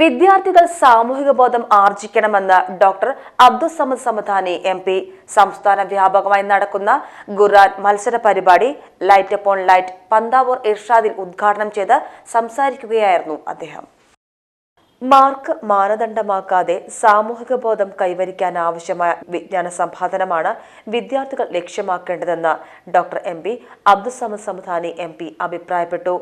വിദ്യാർത്ഥികൾ സാമൂഹിക ബോധം ആർജിക്കണമെന്ന് doctor Abdussamad Samadani M P. സംസ്ഥാന വ്യാപകമായി നടക്കുന്ന ഖുർആൻ മത്സര പരിപാടി ലൈറ്റ് അപ്പോൺ ലൈറ്റ് പന്താവൂർ ഇർഷാദിൽ ഉദ്ഘാടനം ചെയ്ത് സംസാരിക്കുകയായിരുന്നു അദ്ദേഹം. മാർക്ക് മാനദണ്ഡമാക്കാതെ സാമൂഹിക ബോധം കൈവരിക്കാൻ ആവശ്യമായ വിജ്ഞാന സമ്പാദനമാണ് വിദ്യാർത്ഥികൾ ലക്ഷ്യമാക്കേണ്ടതെന്ന് doctor M P. Abdussamad Samadani M P അഭിപ്രായപ്പെട്ടു.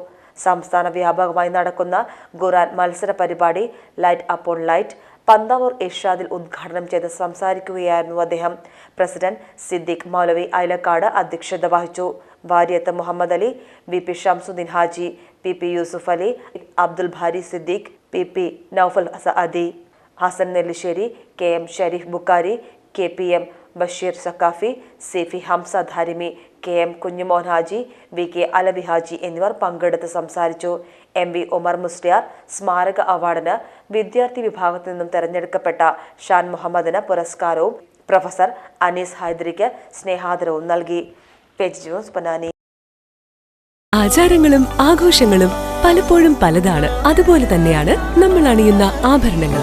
സംസ്ഥാന വ്യാപകമായി നടക്കുന്ന ഖുറാൻ മത്സര പരിപാടി ലൈറ്റ് അപ്പോൺ ലൈറ്റ് പന്താവൂർ ഇർഷാദിൽ ഉദ്ഘാടനം ചെയ്ത് സംസാരിക്കുകയായിരുന്നു അദ്ദേഹം. പ്രസിഡന്റ് സിദ്ദിഖ് മൗലവി അയലക്കാട് അധ്യക്ഷത വഹിച്ചു. Varyath Muhammad Ali V P Shamsuddin Haji P P Yusuf Ali Abdul Bari Siddique P P Noufal Saadi Hasan Nellissery K M Sharif Bukhari K P M Basheer Saqafi Sifi Hamza Darimi K M Kunjumon Haji V K Alavi Haji എന്നിവർ പങ്കെടുത്ത് സംസാരിച്ചു. M V Umar Musliyar സ്മാരക അവാർഡിന് വിദ്യാർത്ഥി വിഭാഗത്തിൽ നിന്നും തെരഞ്ഞെടുക്കപ്പെട്ട ഷാൻ മുഹമ്മദിന് പുരസ്കാരവും പ്രൊഫസർ അനീസ് ഹൈദരിക്ക് സ്നേഹാദരവും നൽകി. ആചാരങ്ങളും ആഘോഷങ്ങളും പലപ്പോഴും പലതാണ്. അതുപോലെ തന്നെയാണ് നമ്മൾ അണിയുന്ന ആഭരണങ്ങൾ